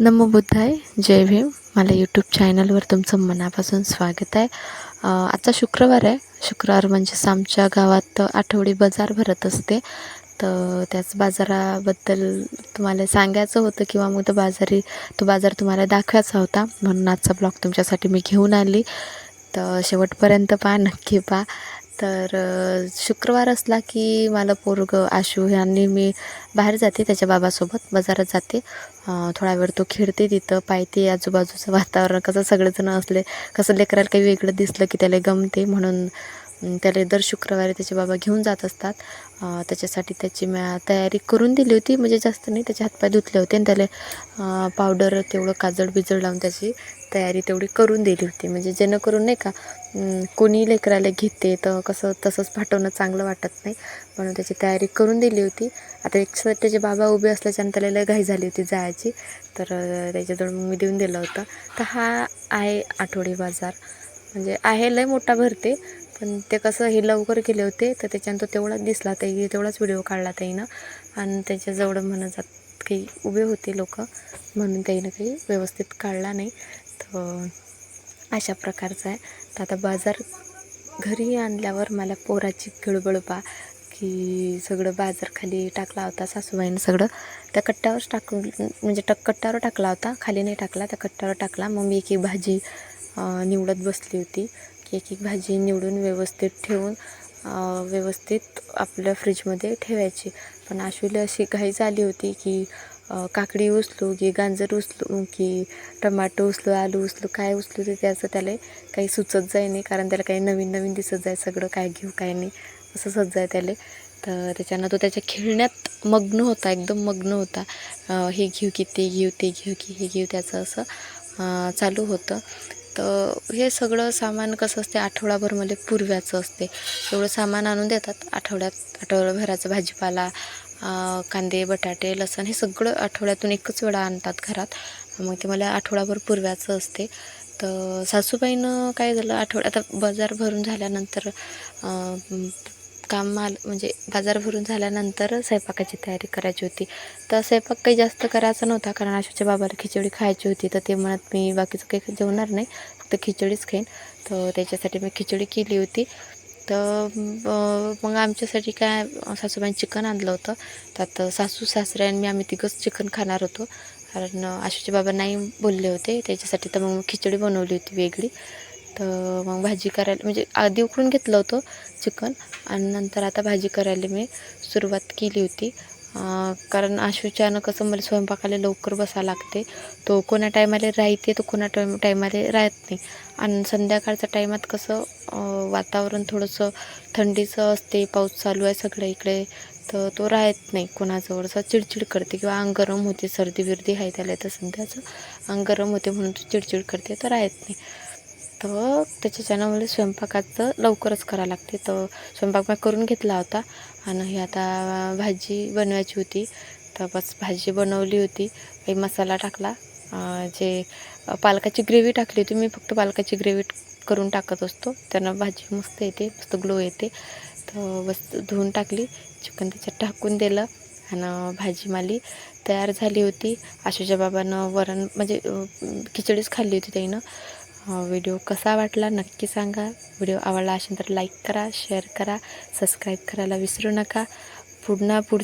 नमो बुद्धाय. जय भीम. मला यूट्यूब चॅनलवर तुमचं मनापासून स्वागत आहे. आजचा शुक्रवार आहे. शुक्रवार म्हणजेच आमच्या गावात आठवडी बाजार भरत असते. तर त्याच बाजाराबद्दल तुम्हाला सांगायचं होतं किंवा मग तो बाजारी तो बाजार तुम्हाला दाखवायचा होता. म्हणून आजचा ब्लॉग तुमच्यासाठी मी घेऊन आली. तर शेवटपर्यंत पहा नक्की पहा. तर शुक्रवार असला की मला पोरग आशू यांनी मी बाहेर जाते त्याच्या बाबासोबत बाजारात जाते. थोडा वेळ तो खेळते तिथं पाहते आजूबाजूचं वातावरण कसं सगळेजण असले कसं लेकराला काही वेगळं दिसलं की त्याला गमते म्हणून त्याला दर शुक्रवारी त्याचे बाबा घेऊन जात असतात. त्याच्यासाठी त्याची म्या तयारी करून दिली होती. म्हणजे जास्त नाही त्याचे हातपाय धुतले होते आणि त्याला पावडर तेवढं काजळ बिजळ लावून त्याची तयारी तेवढी करून दिली होती. म्हणजे जेणेकरून नाही का कोणी लेकराला घेते तर कसं तसंच पाठवणं चांगलं वाटत नाही. म्हणून त्याची तयारी करून दिली होती. आता एक साईड त्याचे बाबा उभे असल्याच्यानं त्याला लय घाई झाली होती जायची. तर त्याच्याजवळ मग मी देऊन दिलं होतं. तर हा आहे आठवडी बाजार. म्हणजे आहे लय मोठा भरते पण ते कसं हे लवकर गेले होते तर त्याच्यानं तो तेवढाच दिसला ताई तेवढाच व्हिडिओ काढला ताईनं आणि त्याच्याजवळ म्हणत जात काही उभे होते लोक म्हणून ताईनं काही व्यवस्थित काढला नाही. तर अशा प्रकारचा आहे. तर आता बाजार घरी आणल्यावर मला पोराची गडबड पा की सगळं बाजार खाली टाकला होता सासूबाईनं सगळं. त्या कट्ट्यावरच टाकून म्हणजे टक कट्ट्यावर टाकला होता खाली नाही टाकला त्या कट्ट्यावर टाकला. मग मी एक भाजी निवडत बसली होती. की एक एक भाजी निवडून व्यवस्थित ठेवून व्यवस्थित आपल्या फ्रीजमध्ये ठेवायची. पण आशुला अशी घाई झाली होती की काकडी उचलू की गाजर उचलू की टमाटो उचलू आलू उचलू काय उचलू ते त्याचं त्याला काही सुचत जाय नाही. कारण त्याला काही नवीन नवीन दिसत जाय सगळं काय घेऊ काय नाही असं सज्ज आहे त्याला. तर त्याच्यानं तो त्याच्या खेळण्यात मग्न होता एकदम मग्न होता. हे घेऊ की ते घेऊ ते घेऊ की हे घेऊ त्याचं असं चालू होतं. तर हे सगळं सामान कसं असते? आठवडाभर मला पुरव्याचं असते. एवढं सामान आणून देतात. आठवड्यात आठवड्याभराचं भाजीपाला कांदे बटाटे लसण हे सगळं आठवड्यातून एकच वेळा आणतात घरात. मग ते मला आठवडाभर पुरव्याचं असते. तर सासूबाईनं काय झालं? आठवड्यात आता बाजार भरून झाल्यानंतर काम माल म्हणजे बाजार भरून झाल्यानंतर स्वयंपाकाची तयारी करायची होती. तर स्वयंपाक काही जास्त करायचा नव्हता कारण आशूच्या बाबाला खिचडी खायची होती. तर ते म्हणत मी बाकीचं काही जेवणार नाही फक्त खिचडीच खाईन. तर त्याच्यासाठी मी खिचडी केली होती. तर मग आमच्यासाठी काय सासूबाईंनी चिकन आणलं होतं. त्यात सासू सासरे आणि मी आम्ही तिघंच चिकन खाणार होतो. कारण आशूचे बाबा नाही बोलले होते. त्याच्यासाठी तर मग खिचडी बनवली होती वेगळी. तर मग भाजी करायला म्हणजे आधी उकडून घेतलं होतं चिकन आणि नंतर आता भाजी करायला मी सुरुवात केली होती. कारण आशूच्यानं कसं मला स्वयंपाकाला लवकर बसा लागते. तो कोणा टायमाला राहते तो कोणा टाइम टायमाला राहत नाही. आणि संध्याकाळच्या टायमात कसं वातावरण थोडंसं थंडीचं असते पाऊस चालू आहे सगळं इकडे तर तो राहत नाही कोणाजवळ. असं चिडचिड करते किंवा अंग गरम होते सर्दी बिर्दी आहे त्याला तर सध्याचं अंग गरम होते म्हणून तो चिडचिड करते तर राहत नाही. तर त्याच्याच्यानं स्वयंपाकाचं लवकरच करावं लागते. तर स्वयंपाक मी करून घेतला होता आणि ही आता भाजी बनवायची होती. तर बस भाजी बनवली होती. काही मसाला टाकला. जे पालकाची ग्रेव्ही टाकली होती. मी फक्त पालकाची ग्रेव्ही करून टाकत असतो. त्यानं भाजी मस्त येते मस्त ग्लो येते. तर बस धुवून टाकली. चिकन त्याच्यात टाकून दिलं आणि भाजी माली तयार झाली होती. आशूच्या बाबानं वरण म्हणजे खिचडीच खाल्ली होती त्यानं. व्हिडिओ कसा वाटला नक्की सांगा. व्हिडिओ आवडला असेल तर लाईक करा शेअर करा सबस्क्राईब करायला विसरू नका. पुन्हा पुढ